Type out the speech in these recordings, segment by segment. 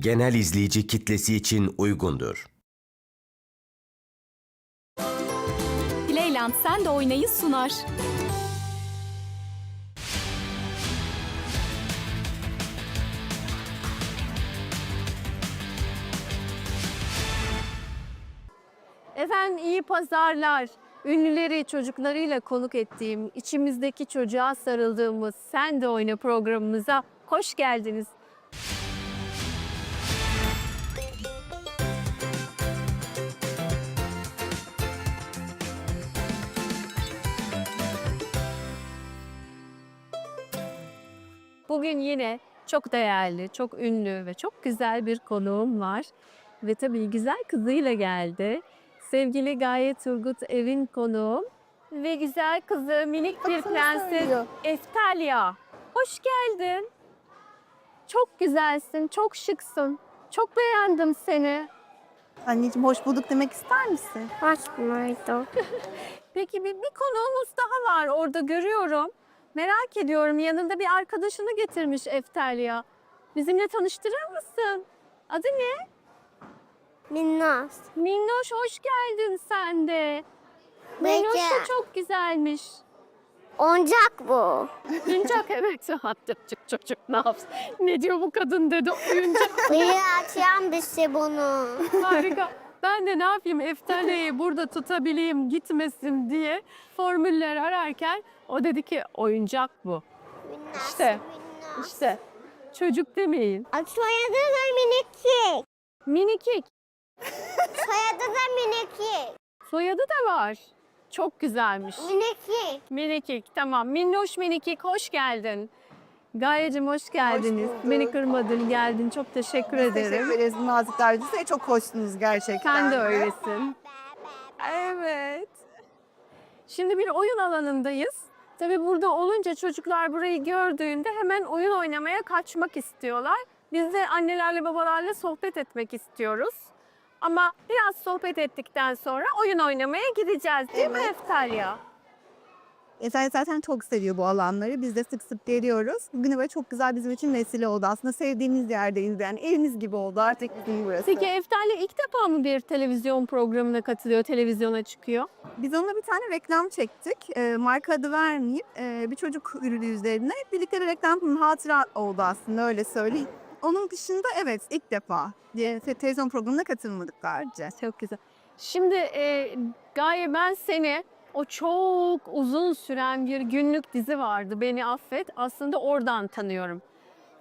genel izleyici kitlesi için uygundur. Playland Sen de Oynay'ı sunar. Efendim iyi pazarlar. Ünlüleri çocuklarıyla konuk ettiğim, içimizdeki çocuğa sarıldığımız Sen de Oyna programımıza hoş geldiniz. Bugün yine çok değerli, çok ünlü ve çok güzel bir konuğum var. Ve tabii güzel kızıyla geldi. Sevgili Gaye Turgut Evin konuğum. Ve güzel kızı minik bir prenses Eftalya. Hoş geldin. Çok güzelsin, çok şıksın. Çok beğendim seni. Anneciğim hoş bulduk demek ister misin? Hoş Peki bir, bir konuğumuz daha var orada görüyorum. Merak ediyorum yanında bir arkadaşını getirmiş Eftalya. Bizimle tanıştırır mısın? Adı ne? Minnoş. Minnoş hoş geldin sen de. Minnoş da çok güzelmiş. Oyuncak bu. Oyuncak evet. Çık çık ne yapsın? Ne diyor bu kadın dedi oyuncak. Biri açan bir şey bunu. Harika. Ben de ne yapayım Eftalya'yı burada tutabileyim gitmesin diye formüller ararken o dedi ki oyuncak bu. Minnoş. İşte. Minnoş. İşte çocuk demeyin. Ay, Soyadı da minikik. Minikik. Soyadı da minikik. Soyadı da var. Çok güzelmiş. Minikik. Minikik tamam. Minnoş Minikik hoş geldin. Gayecim hoş geldiniz. bulduk. Beni kırmadın geldin. Çok teşekkür Biz ederim. Teşekkür ederiz nazik davetinize. Çok hoşsunuz gerçekten. Sen de öylesin. Evet. Şimdi bir oyun alanındayız. Tabii burada olunca çocuklar burayı gördüğünde hemen oyun oynamaya kaçmak istiyorlar. Biz de annelerle babalarla sohbet etmek istiyoruz. Ama biraz sohbet ettikten sonra oyun oynamaya gideceğiz değil mi Evet. Eftalya? Efendim zaten çok seviyor bu alanları. Biz de sık sık geliyoruz. Bugün böyle çok güzel bizim için vesile oldu. Aslında sevdiğimiz yerdeyiz yani. Evimiz gibi oldu artık bizim burası. Peki Eftalya ilk defa mı bir televizyon programına katılıyor, televizyona çıkıyor? Biz onunla bir tane reklam çektik. Ee, marka adı vermeyeyim. Ee, bir çocuk ürünü üzerine. Birlikte bir reklam hatıra oldu aslında öyle söyleyeyim. Onun dışında evet ilk defa te- televizyon programına katılmadık daha önce. Çok güzel. Şimdi e, Gaye ben seni o çok uzun süren bir günlük dizi vardı. Beni affet. Aslında oradan tanıyorum.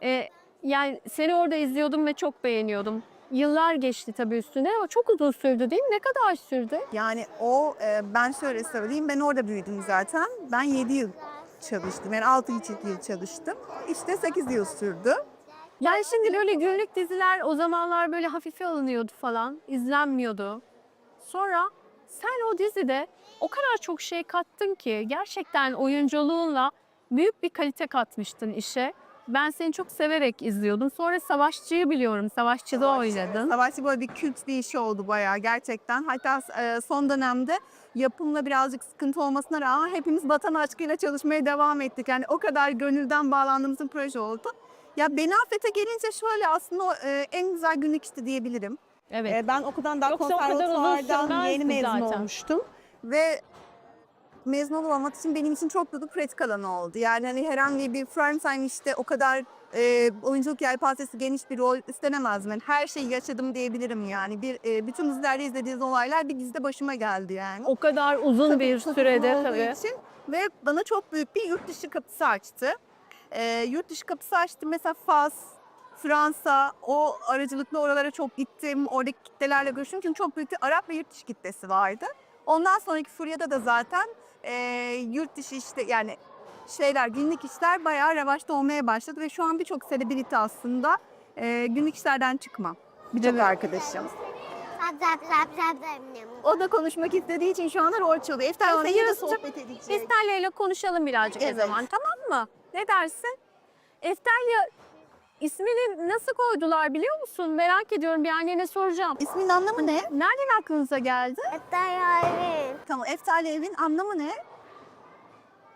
E, yani seni orada izliyordum ve çok beğeniyordum. Yıllar geçti tabii üstüne ama çok uzun sürdü değil mi? Ne kadar sürdü? Yani o e, ben şöyle söyleyeyim ben orada büyüdüm zaten. Ben 7 yıl çalıştım. Yani 6 yıl çalıştım. İşte 8 yıl sürdü. Yani şimdi böyle günlük diziler o zamanlar böyle hafife alınıyordu falan. izlenmiyordu. Sonra sen o dizide o kadar çok şey kattın ki gerçekten oyunculuğunla büyük bir kalite katmıştın işe. Ben seni çok severek izliyordum. Sonra Savaşçı'yı biliyorum. Savaşçı'da oynadın. Savaşçı böyle bir kült bir işi oldu bayağı gerçekten. Hatta e, son dönemde yapımla birazcık sıkıntı olmasına rağmen hepimiz vatan aşkıyla çalışmaya devam ettik. Yani o kadar gönülden bağlandığımız bir proje oldu. Ya Beni Affet'e gelince şöyle aslında e, en güzel günlük işte diyebilirim. Evet. E, ben okuldan daha Yoksa o kadar uzun konservatuvardan yeni mezun zaten. olmuştum. Ve mezun olmak için benim için çok büyük bir pratik alanı oldu. Yani hani herhangi bir prime time işte o kadar e, oyunculuk yelpazesi geniş bir rol istenemezdim. Yani her şeyi yaşadım diyebilirim yani. Bir e, bütün dizilerde izlediğiniz olaylar bir dizide başıma geldi yani. O kadar uzun Tabii bir çok sürede uzun olduğu tabii. için ve bana çok büyük bir yurt dışı kapısı açtı. Ee, yurt dışı kapısı açtı mesela Fas, Fransa, o aracılıkla oralara çok gittim. Oradaki kitlelerle görüştüm çünkü çok büyük bir Arap ve yurt dışı kitlesi vardı. Ondan sonraki Furya'da da zaten e, yurt dışı işte yani şeyler, günlük işler bayağı revaçta olmaya başladı ve şu an birçok selebriti aslında e, günlük işlerden çıkma. Birçok arkadaşım. Zap zap zap zap zap. O da konuşmak istediği için şu anda rol çalıyor. Eftar de yarısı- sohbet edecek. İle konuşalım birazcık o Evet. zaman tamam mı? Ne dersin? Eftalya ismini nasıl koydular biliyor musun? Merak ediyorum bir annene soracağım. İsminin anlamı ne? Nereden aklınıza geldi? Hatta yarın. Tamam, Eftalya evin anlamı ne?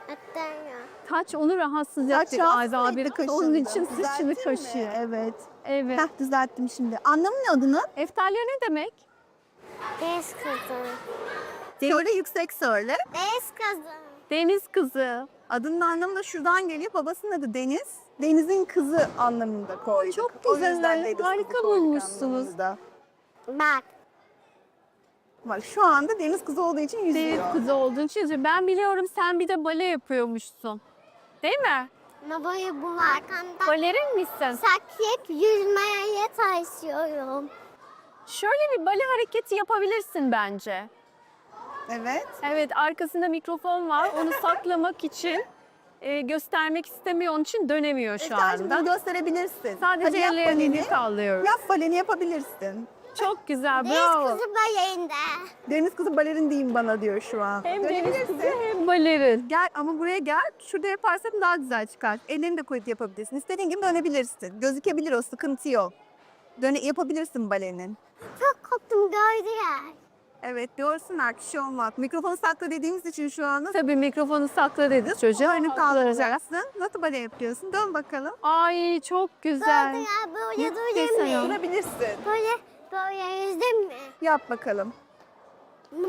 Hatta ya. Saç onu rahatsız rahatsız bir. etti Onun için saçını kaşıyor. Evet. Evet. Heh düzelttim şimdi. Anlamı ne adını? Eftalya ne demek? Deniz kızı. Söyle yüksek söyle. Deniz kızı. Deniz kızı. Adının anlamı da şuradan geliyor. Babasının adı Deniz. Deniz'in kızı anlamında koyduk. Çok O güzel, yüzden kızı harika koyduk bulmuşsunuz. anlamında. Bak. Bak şu anda Deniz kızı olduğu için yüzüyor. Deniz kızı olduğun için. Ben biliyorum sen bir de bale yapıyormuşsun. Değil mi? Babayı bu arkamda. Balerin misin? Saklayıp yüzmeye çalışıyorum. Şöyle bir bale hareketi yapabilirsin bence. Evet. Evet arkasında mikrofon var. Onu saklamak için e, göstermek istemiyor. Onun için dönemiyor şu Eftal'cığım anda. bunu gösterebilirsin. Sadece yap ellerini baleni. sallıyoruz. Yap baleni yapabilirsin. Çok güzel Deniz bravo. kızı balayında. Deniz kızı balerin diyeyim bana diyor şu an. Hem deniz Dönebilirsin. kızı hem balerin. Gel ama buraya gel. Şurada yaparsan daha güzel çıkar. Ellerini de koyup yapabilirsin. İstediğin gibi dönebilirsin. Gözükebilir o sıkıntı yok. Döne yapabilirsin balenin. Çok korktum gördüler. Evet görsünler ki şey olmaz. Mikrofonu sakla dediğimiz için şu anda Tabii mikrofonu sakla dedi çocuğa. önü kaldıracaksın. Nasıl bale yapıyorsun? Dön bakalım. Ay çok güzel. Böyle durayım sayı. mı? Durabilirsin. Böyle böyle yüzdüm mü? Yap bakalım.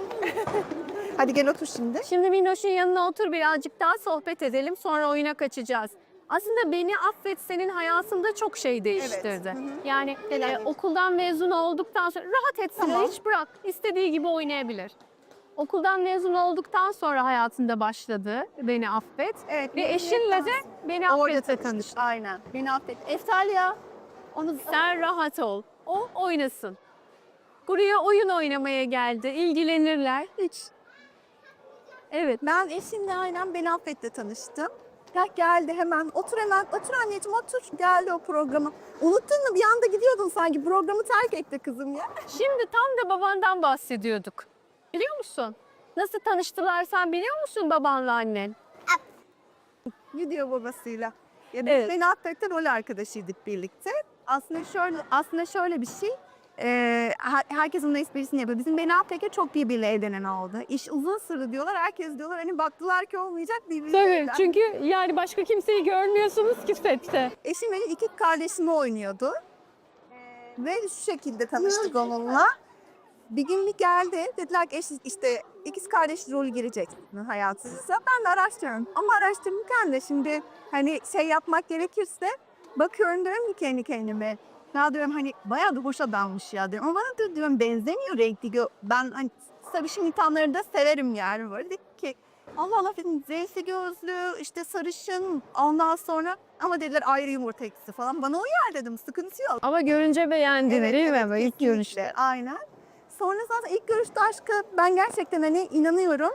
Hadi gel otur şimdi. Şimdi Minnoş'un yanına otur birazcık daha sohbet edelim. Sonra oyuna kaçacağız. Aslında beni affet senin hayatında çok şey değiştirdi. hı hı. Yani e, okuldan mezun olduktan sonra rahat etsin Tamam. hiç bırak. istediği gibi oynayabilir. Okuldan mezun olduktan sonra hayatında başladı beni affet. Evet. Ve eşinle de beni Orada affetse tanıştık. tanıştı. Aynen. Beni affet. Eftalya. Onu Sen rahat ol. O oynasın. Buraya oyun oynamaya geldi. İlgilenirler. Hiç. Evet. Ben eşimle aynen Beni Affet'le tanıştım. Ya geldi hemen. Otur hemen. Otur anneciğim otur. Geldi o programa. Unuttun mu? Bir anda gidiyordun sanki. Programı terk etti kızım ya. Şimdi tam da babandan bahsediyorduk. Biliyor musun? Nasıl tanıştılar sen biliyor musun babanla annen? Gidiyor babasıyla. Ya biz Evet. Beni Affet'te rol arkadaşıydık birlikte. Aslında şöyle aslında şöyle bir şey. Ee, her- herkes onun esprisini yapıyor. Bizim Beni Affet'te çok birbiriyle evlenen oldu. İş uzun sürdü diyorlar. Herkes diyorlar hani baktılar ki olmayacak birbiriyle Tabii evlen. çünkü yani başka kimseyi görmüyorsunuz ki sette. Eşim benim iki kardeşimi oynuyordu. Ve şu şekilde tanıştık onunla. Bir gün bir geldi. Dediler ki eş, işte ikiz kardeş rolü girecek hayatınıza. Ben de araştırıyorum. Ama araştırırken de şimdi hani şey yapmak gerekirse bakıyorum diyorum ki kendi kendime. Ya diyorum hani bayağı da hoş adammış ya diyorum. Ama bana da diyorum benzemiyor renkli. gö- Ben hani sarışın insanları da severim yani böyle. Dedik ki Allah Allah dedim zeyse gözlü işte sarışın ondan sonra ama dediler ayrı yumurta ikisi falan. Bana uyar dedim sıkıntı yok. Ama görünce beğendin değil mi? Böyle ilk kesinlikle. görüşte. Aynen. Sonra zaten ilk görüşte aşka ben gerçekten hani inanıyorum.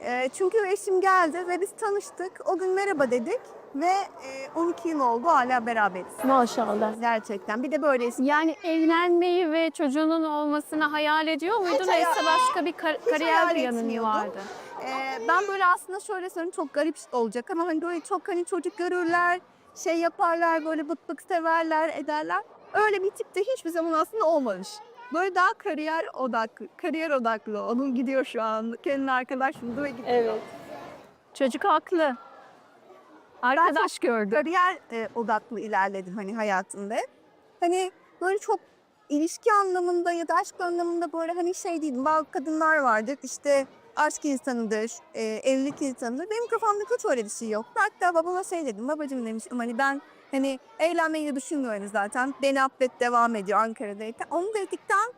Ee, çünkü eşim geldi ve biz tanıştık. O gün merhaba dedik ve e, 12 yıl oldu hala beraberiz. Maşallah. Gerçekten. Bir de böyle Yani evlenmeyi ve çocuğunun olmasını hayal ediyor muydun? hayal- Yoksa başka bir kar- kariyer hayal yanın mı etmiyordum. vardı? Ee, ben böyle aslında şöyle söyleyeyim çok garip olacak ama hani böyle çok hani çocuk görürler, şey yaparlar böyle bık bık severler ederler. Öyle bir tip de hiçbir zaman aslında olmamış. Böyle daha kariyer odaklı, kariyer odaklı. Onun gidiyor şu an. Kendi arkadaş buldu ve gidiyor. Evet. Çocuk haklı. Arkadaş gördü. Kariyer e, odaklı ilerledim hani hayatımda. Hani böyle çok ilişki anlamında ya da aşk anlamında böyle hani şey değil. Bazı kadınlar vardır işte aşk insanıdır, e, evlilik insanıdır. Benim kafamda hiç öyle bir şey yok. Hatta babama şey dedim, babacığım demiştim hani ben hani evlenmeyi de düşünmüyorum zaten. Beni affet devam ediyor Ankara'dayken. Onu dedikten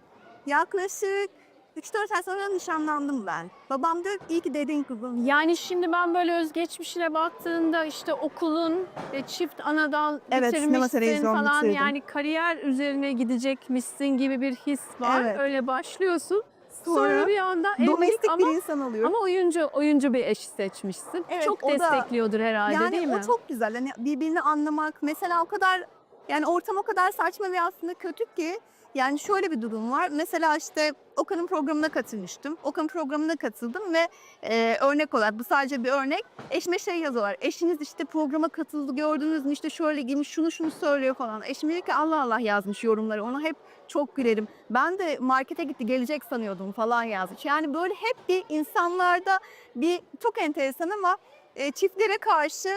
yaklaşık 3-4 ay sonra nişanlandım ben. Babam diyor iyi ki dedin kızım. Yani şimdi ben böyle özgeçmişine baktığında işte okulun e, çift anadan Evet, sinema, bitirmişsin televizyon falan bitirdim. yani kariyer üzerine gidecekmişsin gibi bir his var. Evet. Öyle başlıyorsun. Sonra, Sonra bir anda evlilik Domestik ama bir insan oluyorum. ama oyuncu oyuncu bir eş seçmişsin. Evet, Çok o da- destekliyordur herhalde Yani değil mi? o çok güzel. Hani birbirini anlamak. Mesela o kadar yani ortam o kadar saçma ve aslında kötü ki yani şöyle bir durum var. Mesela işte Okan'ın programına katılmıştım. Okan'ın programına katıldım ve e, örnek olarak bu sadece bir örnek. Eşime şey yazıyorlar. Eşiniz işte programa katıldı gördünüz mü işte şöyle giymiş şunu şunu söylüyor falan. Eşim dedi ki Allah Allah yazmış yorumları. Ona hep çok gülerim. Ben de markete gitti gelecek sanıyordum falan yazmış. Yani böyle hep bir insanlarda bir çok enteresan ama e, çiftlere karşı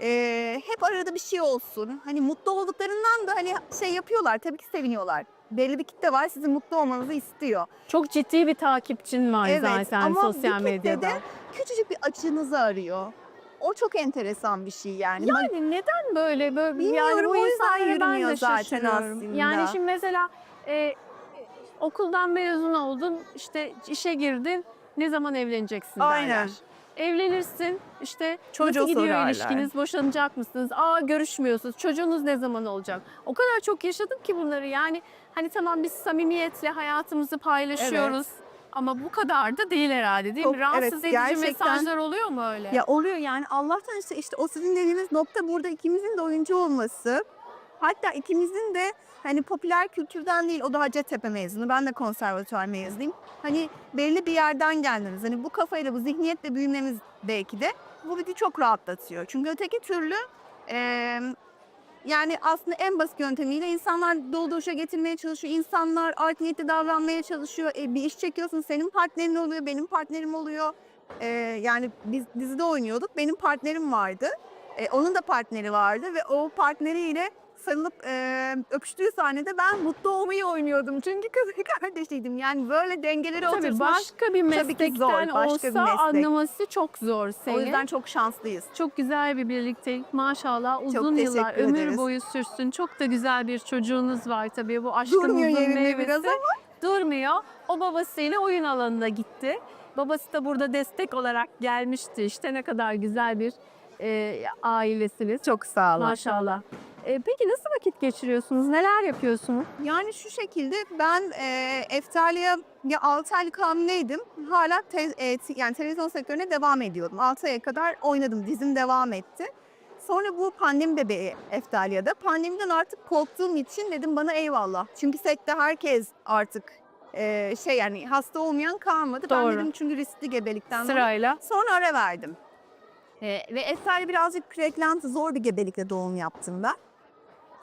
e, hep arada bir şey olsun. Hani mutlu olduklarından da hani şey yapıyorlar. Tabii ki seviniyorlar. Belli bir kitle var sizin mutlu olmanızı istiyor. Çok ciddi bir takipçin var Evet, zaten ama sosyal bir kitle de medyada. Küçücük bir açığınızı arıyor. O çok enteresan bir şey yani. Yani neden böyle böyle yani Bilmiyorum, bu o yüzden yürümüyor zaten aslında. Yani şimdi mesela e, okuldan mezun oldun, işte işe girdin. Ne zaman evleneceksin Aynen. Evlenirsin, işte Çocuğu nasıl gidiyor sorarlar. ilişkiniz, boşanacak mısınız? Aa görüşmüyorsunuz, çocuğunuz ne zaman olacak? O kadar çok yaşadım ki bunları yani hani tamam biz samimiyetle hayatımızı paylaşıyoruz. Ama bu kadar da değil herhalde değil Çok- mi? Rahatsız evet, edici gerçekten. mesajlar oluyor mu öyle? Ya oluyor yani Allah'tan işte işte o sizin dediğiniz nokta burada ikimizin de oyuncu olması. Hatta ikimizin de hani popüler kültürden değil o da Hacettepe mezunu ben de konservatuvar mezunuyum. Hani belli bir yerden geldiniz. Hani bu kafayla bu zihniyetle büyümemiz belki de bu bizi çok rahatlatıyor. Çünkü öteki türlü eee, yani aslında en basit yöntemiyle insanlar dolduruşa getirmeye çalışıyor. İnsanlar art niyetli davranmaya çalışıyor. E, bir iş çekiyorsun senin partnerin oluyor, benim partnerim oluyor. Ee, yani biz dizide oynuyorduk. Benim partnerim vardı. Ee, onun da partneri vardı ve o partneriyle sarılıp e, öpüştüğü sahnede ben mutlu olmayı oynuyordum. Çünkü kız kardeşiydim. Yani böyle dengeleri Tabii oturtmak başka bir ki zor, meslekten başka bir olsa meslek. anlaması çok zor senin. o yüzden çok şanslıyız. Çok güzel bir birliktelik maşallah uzun yıllar ömür ederiz. boyu sürsün. Çok da güzel bir çocuğunuz var tabii bu yerinde meyvesi. Durmuyor. O babasıyla oyun alanına gitti. Babası da burada destek olarak gelmişti işte ne kadar güzel bir e, ailesiniz. Çok sağ olun. Maşallah. E, peki nasıl vakit geçiriyorsunuz? Neler yapıyorsunuz? Yani şu şekilde ben e, Eftalia ya 6 aylık hamileydim. Hala te- e, yani televizyon sektörüne devam ediyordum. 6 aya kadar oynadım. Dizim devam etti. Sonra bu pandemi bebeği Eftalia'da. Pandemiden artık korktuğum için dedim bana eyvallah. Çünkü sette herkes artık e, şey yani hasta olmayan kalmadı. Ben Doğru. dedim çünkü riskli gebelikten. Sırayla. Sonra ara verdim. Ee, ve Efsane birazcık preklantı zor bir gebelikle doğum yaptım ben.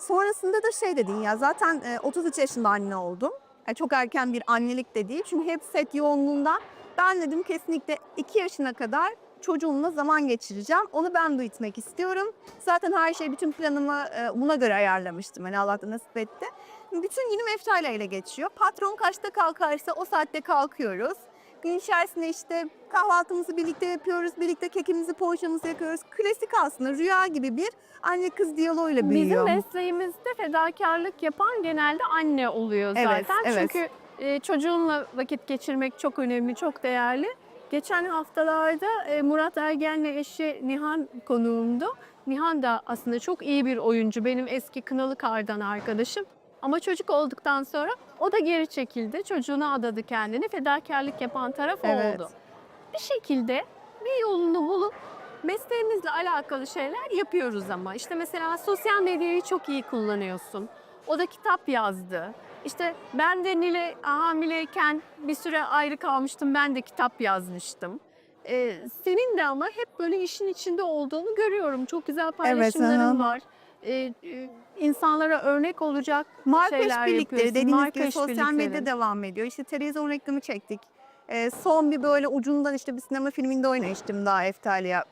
Sonrasında da şey dedin ya zaten e, 33 yaşında anne oldum. Yani çok erken bir annelik de değil. Çünkü hep set yoğunluğundan ben dedim kesinlikle 2 yaşına kadar çocuğumla zaman geçireceğim. Onu ben büyütmek istiyorum. Zaten her şey bütün planımı e, buna göre ayarlamıştım. Hani Allah da nasip etti. Bütün günüm Eftalya ile geçiyor. Patron kaçta kalkarsa o saatte kalkıyoruz. Gün içerisinde işte kahvaltımızı birlikte yapıyoruz, birlikte kekimizi, poğaçamızı yakıyoruz. Klasik aslında rüya gibi bir anne kız diyaloğuyla Bizim büyüyor. mesleğimizde fedakarlık yapan genelde anne oluyor Evet, zaten. evet. Çünkü e, çocuğunla vakit geçirmek çok önemli, çok değerli. Geçen haftalarda e, Murat Ergen'le eşi Nihan konuğumdu. Nihan da aslında çok iyi bir oyuncu. Benim eski Kınalı Kar'dan arkadaşım. Ama çocuk olduktan sonra o da geri çekildi. Çocuğuna adadı kendini. Fedakarlık yapan taraf Evet. oldu. Bir şekilde bir yolunu bulup mesleğimizle alakalı şeyler yapıyoruz ama. İşte mesela sosyal medyayı çok iyi kullanıyorsun. O da kitap yazdı. İşte ben de Nile hamileyken bir süre ayrı kalmıştım. Ben de kitap yazmıştım. Ee, senin de ama hep böyle işin içinde olduğunu görüyorum. Çok güzel paylaşımların aha. var. Ee, e, insanlara örnek olacak Marka şeyler işbirlikleri dediğiniz Marka gibi sosyal medya devam ediyor. İşte televizyon reklamı çektik. Ee, son bir böyle ucundan işte bir sinema filminde oynamıştım daha Eftalya.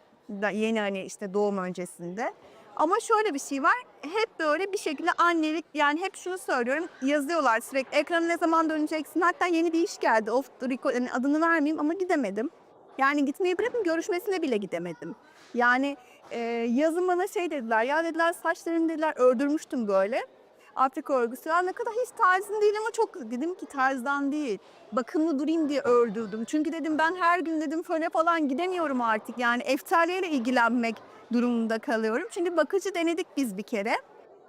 Yeni hani işte doğum öncesinde. Ama şöyle bir şey var. Hep böyle bir şekilde annelik yani hep şunu söylüyorum. Yazıyorlar sürekli ekrana ne zaman döneceksin. Hatta yeni bir iş geldi. Record, yani adını vermeyeyim ama gidemedim. Yani gitmeyi bırakın görüşmesine bile gidemedim. Yani e, yazın bana şey dediler. Ya dediler saçlarını dediler ördürmüştüm böyle. Afrika örgüsü. Ya ne kadar hiç tarzın değil ama çok dedim ki tarzdan değil. Bakımlı durayım diye ördürdüm. Çünkü dedim ben her gün dedim föne falan gidemiyorum artık. Yani eftaliyle ilgilenmek durumunda kalıyorum. Çünkü bakıcı denedik biz bir kere.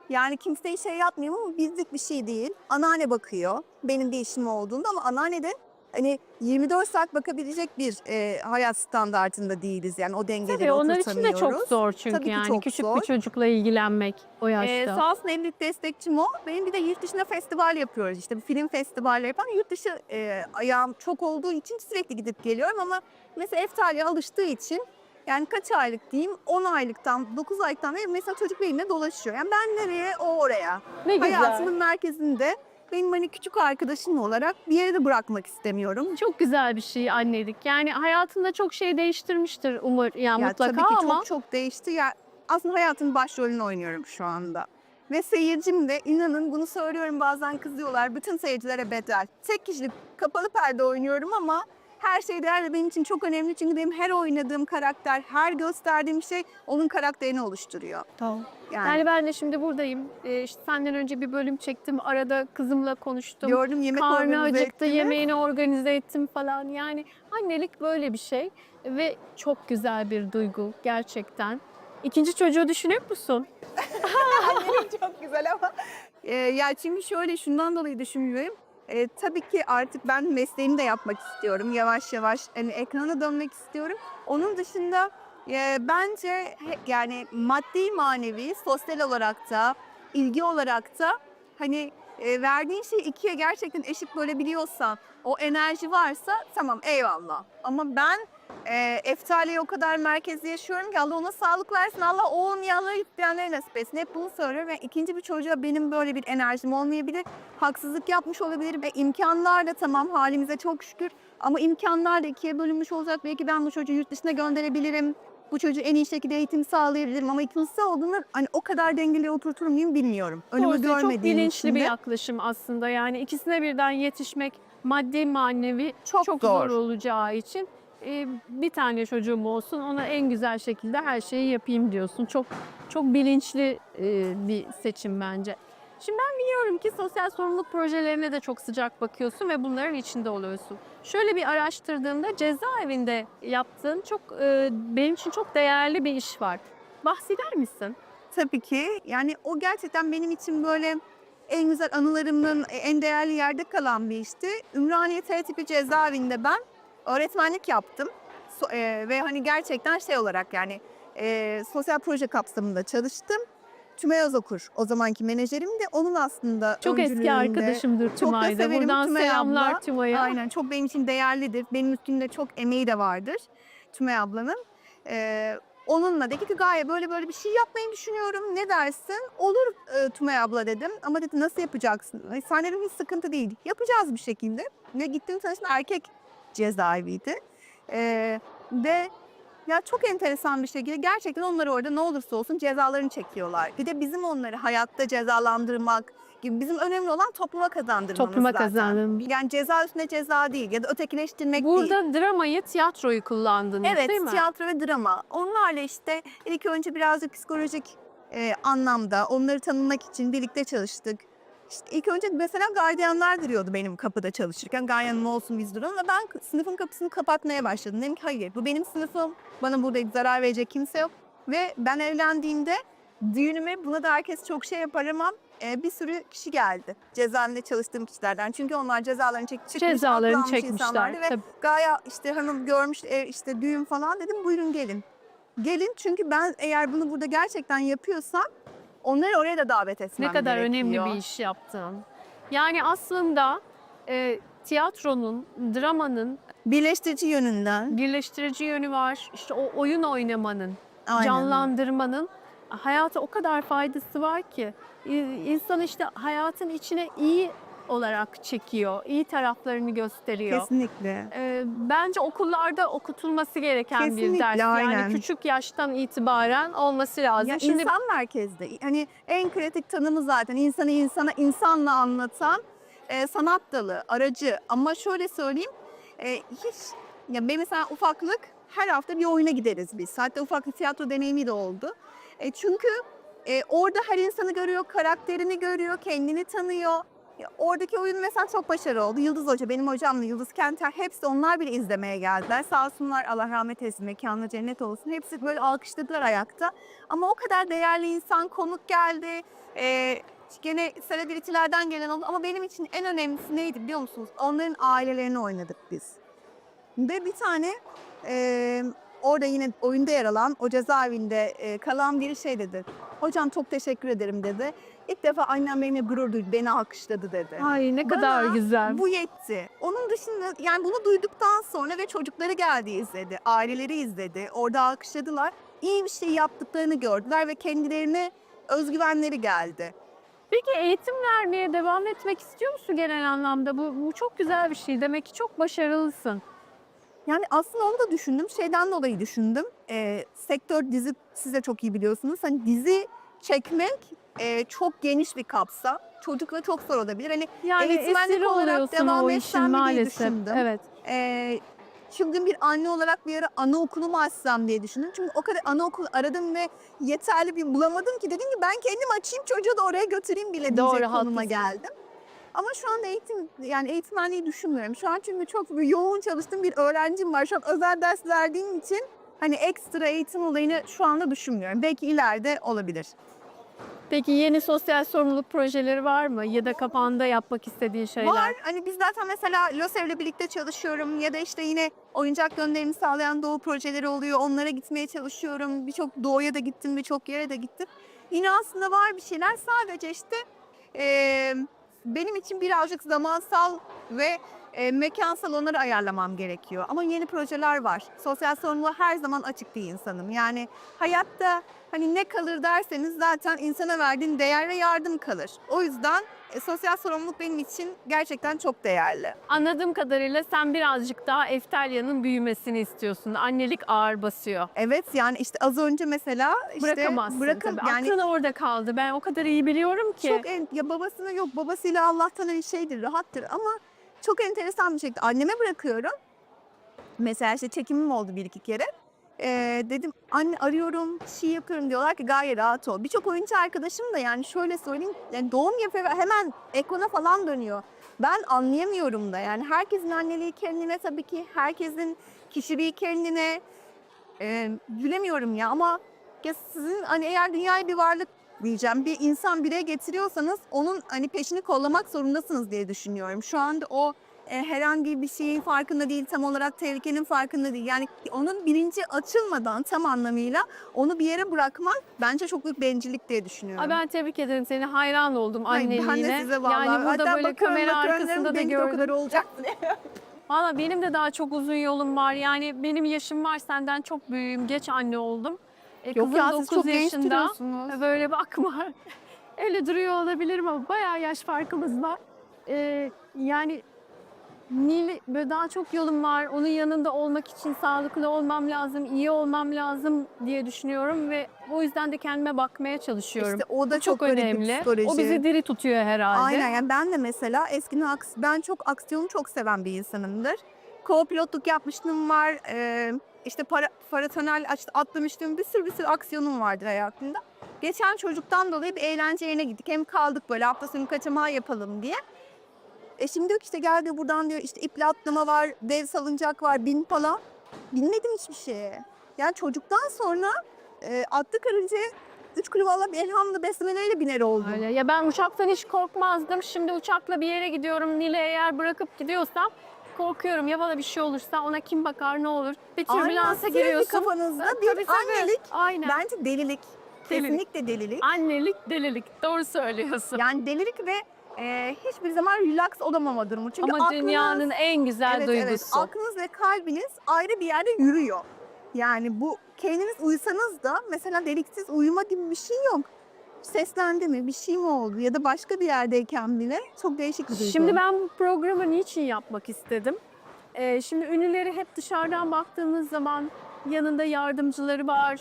Yani kimseye şey yapmıyorum ama bizlik bir şey değil. Anneanne bakıyor. Benim bir işim olduğunda ama anneanne de hani 24 saat bakabilecek bir e, hayat standartında değiliz. Yani o dengeleri Tabii onlar için de çok zor çünkü Tabii ki yani çok küçük zor. bir çocukla ilgilenmek o yaşta. Ee, sağ olsun en büyük destekçim o. Benim bir de yurt dışında festival yapıyoruz işte. Bir film festivalleri yapan. Yurt dışı e, ayağım çok olduğu için sürekli gidip geliyorum ama mesela Eftalya alıştığı için yani kaç aylık diyeyim 10 aylıktan 9 aylıktan beri mesela çocuk benimle dolaşıyor. Yani ben nereye o oraya. ne güzel. Hayatımın merkezinde benim hani küçük arkadaşım olarak bir yere de bırakmak istemiyorum. Çok güzel bir şey annelik. Yani hayatında çok şey değiştirmiştir umur yani Ya mutlaka tabii ki ama çok çok değişti. Ya aslında hayatın başrolünü oynuyorum şu anda. Ve seyircim de inanın bunu söylüyorum bazen kızıyorlar. Bütün seyircilere bedel. Tek kişilik kapalı perde oynuyorum ama her şey değerli benim için çok önemli. Çünkü benim her oynadığım karakter, her gösterdiğim şey onun karakterini oluşturuyor. Tamam. Yani, Yani ben de şimdi buradayım. Ee, işte senden önce bir bölüm çektim. Arada kızımla konuştum. gördüm yemek Karnı acıktı, yemeğini organize ettim falan. Yani annelik böyle bir şey ve çok güzel bir duygu gerçekten. İkinci çocuğu düşünüyor musun? çok güzel ama. Ee, ya çünkü şöyle şundan dolayı düşünüyorum. Ee, tabii ki artık ben mesleğimi de yapmak istiyorum. Yavaş yavaş hani ekrana dönmek istiyorum. Onun dışında e, bence yani maddi manevi, sosyal olarak da, ilgi olarak da hani e, verdiğin şeyi ikiye gerçekten eşit bölebiliyorsan, o enerji varsa tamam eyvallah. Ama ben e, Eftali'ye o kadar merkezde yaşıyorum ki Allah ona sağlık versin. Allah onun yanına gitmeyenleri nasip etsin. Hep bunu söylüyorum ve ikinci bir çocuğa benim böyle bir enerjim olmayabilir. Haksızlık yapmış olabilirim ve imkanlar da tamam halimize çok şükür. Ama imkanlar da ikiye bölünmüş olacak. Belki ben bu çocuğu yurt dışına gönderebilirim. Bu çocuğu en iyi şekilde eğitim sağlayabilirim ama ikincisi olduğunda hani o kadar dengeli oturtur muyum bilmiyorum. Önümü Doğrusu görmediğim çok bilinçli için bir yaklaşım aslında. Yani ikisine birden yetişmek maddi manevi çok, çok zor. zor olacağı için e, bir tane çocuğum olsun ona en güzel şekilde her şeyi yapayım diyorsun. Çok çok bilinçli e, bir seçim bence. Şimdi ben biliyorum ki sosyal sorumluluk projelerine de çok sıcak bakıyorsun ve bunların içinde oluyorsun. Şöyle bir araştırdığımda cezaevinde yaptığın çok e, benim için çok değerli bir iş var. Bahseder misin? Tabii ki. Yani o gerçekten benim için böyle en güzel anılarımın en değerli yerde kalan bir işti. Ümraniye T tipi cezaevinde ben öğretmenlik yaptım. So- e, ve hani gerçekten şey olarak yani e, sosyal proje kapsamında çalıştım. Tümay Özokur o zamanki menajerim de onun aslında Çok eski arkadaşımdır da Tümay'da. severim Buradan Tümay selamlar abla. Tümay'a. Aynen çok benim için değerlidir. Benim üstümde çok emeği de vardır Tümay ablanın. Ee, onunla dedi ki Gaye böyle böyle bir şey yapmayı düşünüyorum. Ne dersin? Olur e, Tümay abla dedim. Ama dedi nasıl yapacaksın? Ay, Sen dedim hiç sıkıntı değil. Yapacağız bir şekilde. Ve gittim tanıştım erkek cezaeviydi. Ee, ve ya çok enteresan bir şekilde gerçekten onları orada ne olursa olsun cezalarını çekiyorlar. Bir de bizim onları hayatta cezalandırmak gibi bizim önemli olan topluma kazandırmamız Topluma zaten. kazandım. Yani ceza üstüne ceza değil ya da ötekileştirmek değil. Burada dramayı, tiyatroyu kullandınız Evet, değil mi? tiyatro ve drama. Onlarla işte ilk önce birazcık psikolojik e, anlamda onları tanımak için birlikte çalıştık. İşte ilk önce mesela gardiyanlar duruyordu benim kapıda çalışırken. Gardiyanım olsun biz duralım ve ben sınıfın kapısını kapatmaya başladım. Dedim ki hayır bu benim sınıfım. Bana burada zarar verecek kimse yok. Ve ben evlendiğimde düğünüme buna da herkes çok şey yapar ama e, bir sürü kişi geldi. Cezaevinde çalıştığım kişilerden. Çünkü onlar cezalarını çek çıkmış, Cezalarını çekmişler. Ve Tabii. Gaye işte hanım görmüş e, işte düğün falan dedim buyurun gelin. Gelin çünkü ben eğer bunu burada gerçekten yapıyorsam onları oraya da davet etmem Ne kadar önemli gerekiyor. bir iş yaptın. Yani aslında e, tiyatronun, dramanın Birleştirici yönünden. birleştirici yönü var. İşte o oyun oynamanın, Aynen. canlandırmanın hayata o kadar faydası var ki İ- insan işte hayatın içine iyi olarak çekiyor, iyi taraflarını gösteriyor. Kesinlikle. Ee, bence okullarda okutulması gereken bir Kesinlikle, ders. Yani aynen. küçük yaştan itibaren olması lazım. Ya Şimdi insan merkezde. Hani en kritik tanımı zaten insanı insana insanla anlatan e, sanat dalı, aracı. Ama şöyle söyleyeyim, e, hiç ya benim mesela ufaklık her hafta bir oyuna gideriz biz. Hatta ufak bir tiyatro deneyimi de oldu. E, çünkü e, orada her insanı görüyor, karakterini görüyor, kendini tanıyor. Oradaki oyun mesela çok başarılı oldu. Yıldız Hoca, benim hocamla Yıldız Kenter hepsi onlar bile izlemeye geldiler. Sağ olsunlar Allah rahmet eylesin, mekanı cennet olsun. Hepsi böyle alkışladılar ayakta. Ama o kadar değerli insan konuk geldi. Ee, gene selebritilerden gelen oldu. Ama benim için en önemlisi neydi biliyor musunuz? Onların ailelerini oynadık biz. Ve bir tane e, orada yine oyunda yer alan o cezaevinde e, kalan biri şey dedi. Hocam çok teşekkür ederim dedi. İlk defa annem benimle gurur duydu, beni alkışladı dedi. ay ne Bana kadar güzel. Bu yetti. Onun dışında yani bunu duyduktan sonra ve çocukları geldi izledi, aileleri izledi, orada alkışladılar. İyi bir şey yaptıklarını gördüler ve kendilerine özgüvenleri geldi. Peki eğitim vermeye devam etmek istiyor musun genel anlamda? Bu, bu çok güzel bir şey. Demek ki çok başarılısın. Yani aslında onu da düşündüm. Şeyden dolayı düşündüm. Ee, sektör dizi siz de çok iyi biliyorsunuz. Hani dizi çekmek e, çok geniş bir kapsam. Çocukla çok zor olabilir. Hani Yani Eğitmenlik olarak devam etsem mi diye düşündüm. Evet. e, çılgın bir anne olarak bir ara anaokulu mu açsam diye düşündüm. Çünkü o kadar anaokul aradım ve yeterli bir bulamadım ki. Dedim ki ben kendim açayım çocuğu da oraya götüreyim bile Doğru, diyecek konuma haklısın. geldim. Ama şu anda eğitim yani eğitmenliği düşünmüyorum. Şu an çünkü çok yoğun çalıştığım bir öğrencim var. Şu an özel ders verdiğim için hani ekstra eğitim olayını şu anda düşünmüyorum. Belki ileride olabilir. Peki yeni sosyal sorumluluk projeleri var mı? Ya da kafanda yapmak istediğin şeyler? Var. Hani biz zaten mesela LOSEV'le birlikte çalışıyorum ya da işte yine oyuncak gönderimi sağlayan doğu projeleri oluyor. Onlara gitmeye çalışıyorum. Birçok doğuya da gittim, birçok yere de gittim. Yine aslında var bir şeyler. Sadece işte eee, benim için birazcık zamansal ve e, mekansal onları ayarlamam gerekiyor. Ama yeni projeler var. Sosyal sorumluluğa her zaman açık bir insanım. Yani hayatta hani ne kalır derseniz zaten insana verdiğin değer ve yardım kalır. O yüzden e, sosyal sorumluluk benim için gerçekten çok değerli. Anladığım kadarıyla sen birazcık daha Eftalya'nın büyümesini istiyorsun. Annelik ağır basıyor. Evet yani işte az önce mesela işte Bırakamazsın bırakın tabii. yani Aklın orada kaldı. Ben o kadar iyi biliyorum ki. çok en, ya babasına yok babasıyla Allah'tan hani şeydir rahattır ama çok enteresan bir şekilde anneme bırakıyorum. Mesela işte çekimim oldu bir iki kere. Ee, dedim anne arıyorum şey yapıyorum diyorlar ki gayet rahat ol. Birçok oyuncu arkadaşım da yani şöyle söyleyeyim yani doğum yapıyor ve hemen ekrana falan dönüyor. Ben anlayamıyorum da yani herkesin anneliği kendine tabii ki herkesin kişiliği kendine e, gülemiyorum ya ama ya sizin hani eğer dünyaya bir varlık diyeceğim bir insan bireye getiriyorsanız onun hani peşini kollamak zorundasınız diye düşünüyorum. Şu anda o e, herhangi bir şeyin farkında değil, tam olarak tehlikenin farkında değil. Yani onun bilinci açılmadan tam anlamıyla onu bir yere bırakmak bence çok büyük bencillik diye düşünüyorum. Aa, ben tebrik ederim seni. Hayran oldum Ay, anneliğine. ben de size vallahi. Yani burada Hatta böyle bakıyorum, kamera arkasında da de o kadar gördüm. olacak. Valla benim de daha çok uzun yolum var. Yani benim yaşım var senden çok büyüğüm. Geç anne oldum. E, Yok kızım ya 9 siz çok genç yaşında. duruyorsunuz. Böyle bakma. Öyle duruyor olabilirim ama bayağı yaş farkımız var. Ee, yani Nil, böyle daha çok yolum var. Onun yanında olmak için sağlıklı olmam lazım, iyi olmam lazım diye düşünüyorum ve o yüzden de kendime bakmaya çalışıyorum. İşte o da Bu çok, çok önemli. önemli. Psikoloji. O bizi diri tutuyor herhalde. Aynen yani ben de mesela eskiden ben çok aksiyonu çok seven bir insanımdır. Co-pilotluk yapmışlığım var. Ee, işte para, paratonel aç- atlamıştım. Bir sürü bir sürü aksiyonum vardır hayatımda. Geçen çocuktan dolayı bir eğlence yerine gittik. Hem kaldık böyle hafta sonu kaçamağı yapalım diye. Eşim diyor ki işte gel diyor buradan diyor işte iple atlama var, dev salıncak var, bin falan. Binmedim hiçbir şeye. Yani çocuktan sonra e, atlı karıncaya üç kuru valla bir elhamdülillah beslemelerle biner oldum. Öyle. Ya ben uçaktan hiç korkmazdım. Şimdi uçakla bir yere gidiyorum. Nil'e eğer bırakıp gidiyorsam korkuyorum. Ya bana bir şey olursa ona kim bakar ne olur? Bir türbülansa giriyorsun. kafanızda bir tabii, tabii. annelik Aynen. Bence delilik. Delilik. Kesinlikle delilik. Annelik, delilik. Doğru söylüyorsun. Yani delilik ve e, hiçbir zaman relax olamama durumu. Çünkü Ama aklınız, dünyanın en güzel evet, duygusu. Evet, aklınız ve kalbiniz ayrı bir yerde yürüyor. Yani bu kendiniz uyusanız da mesela deliksiz uyuma gibi bir şey yok. Seslendi mi, bir şey mi oldu ya da başka bir yerdeyken bile çok değişik bir duygu. Şimdi ben bu programı niçin yapmak istedim? Ee, şimdi ünlüleri hep dışarıdan baktığımız zaman yanında yardımcıları var,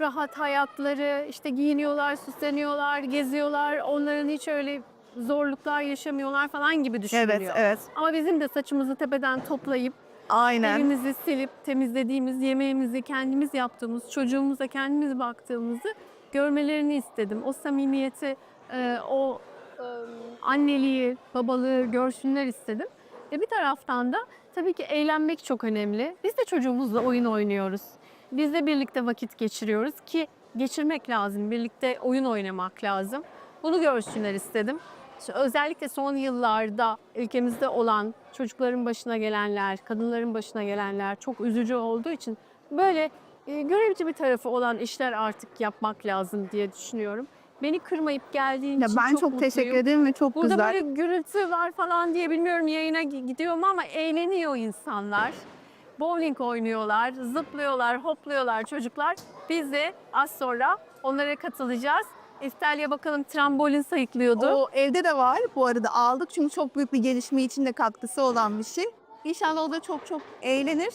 rahat hayatları, işte giyiniyorlar, süsleniyorlar, geziyorlar. Onların hiç öyle zorluklar yaşamıyorlar falan gibi düşünülüyor. Evet, evet. Ama bizim de saçımızı tepeden toplayıp, Aynen. evimizi silip, temizlediğimiz, yemeğimizi kendimiz yaptığımız, çocuğumuza kendimiz baktığımızı görmelerini istedim. O samimiyeti, e, o e, anneliği, babalığı görsünler istedim. Ve bir taraftan da tabii ki eğlenmek çok önemli. Biz de çocuğumuzla oyun oynuyoruz. Biz de birlikte vakit geçiriyoruz ki geçirmek lazım, birlikte oyun oynamak lazım. Bunu görsünler istedim. Özellikle son yıllarda ülkemizde olan çocukların başına gelenler, kadınların başına gelenler çok üzücü olduğu için böyle görevci bir tarafı olan işler artık yapmak lazım diye düşünüyorum. Beni kırmayıp geldiğin Ya için ben çok, çok, mutluyum. teşekkür ederim ve çok Burada güzel. böyle gürültü var falan diye bilmiyorum yayına gi- gidiyorum ama eğleniyor insanlar. Bowling oynuyorlar, zıplıyorlar, hopluyorlar çocuklar. Biz de az sonra onlara katılacağız. Eftalya bakalım trambolin sayıklıyordu. O evde de var bu arada aldık çünkü çok büyük bir gelişme için de katkısı olan bir şey. İnşallah o da çok çok eğlenir.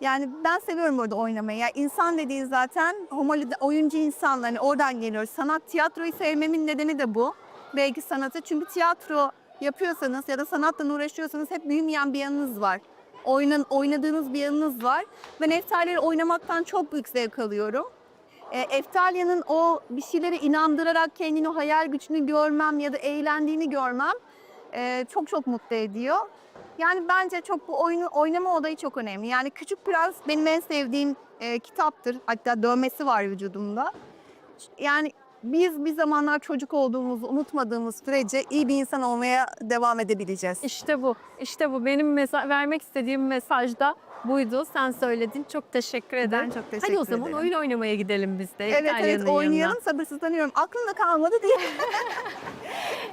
Yani ben seviyorum orada oynamayı. Yani insan dediğin zaten homolide oyuncu insanlar hani oradan geliyor. Sanat tiyatroyu sevmemin nedeni de bu. Belki sanatı çünkü tiyatro yapıyorsanız ya da sanatla uğraşıyorsanız hep büyümeyen bir yanınız var. Oynan, oynadığınız bir yanınız var. Ben Eftalya'yı oynamaktan çok büyük zevk alıyorum. E, Eftalya'nın o bir şeylere inandırarak kendini o hayal gücünü görmem ya da eğlendiğini görmem e, çok çok mutlu ediyor. Yani bence çok bu oyunu oynama olayı çok önemli. Yani Küçük Prens benim en sevdiğim e, kitaptır. Hatta dövmesi var vücudumda. Yani biz bir zamanlar çocuk olduğumuzu unutmadığımız sürece iyi bir insan olmaya devam edebileceğiz. İşte bu. İşte bu. Benim mesa- vermek istediğim mesaj da buydu. Sen söyledin. Çok teşekkür ederim. Ben çok teşekkür Hadi o zaman ederim. oyun oynamaya gidelim biz de. Evet İtalya'nın evet yanına. oynayalım sabırsızlanıyorum. Aklımda kalmadı diye.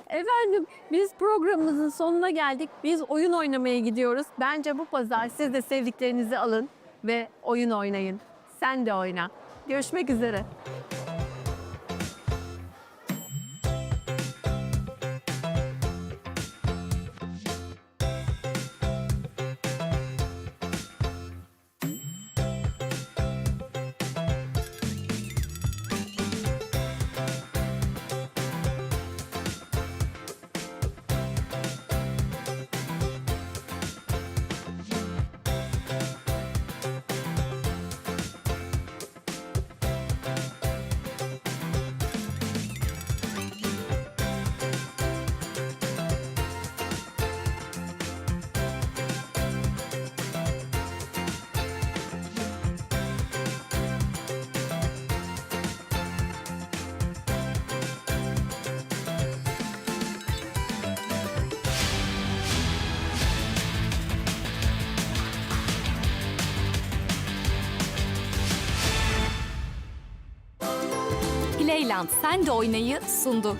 Efendim biz programımızın sonuna geldik. Biz oyun oynamaya gidiyoruz. Bence bu pazar siz de sevdiklerinizi alın ve oyun oynayın. Sen de oyna. Görüşmek üzere. Playland Sen de Oynay'ı sundu.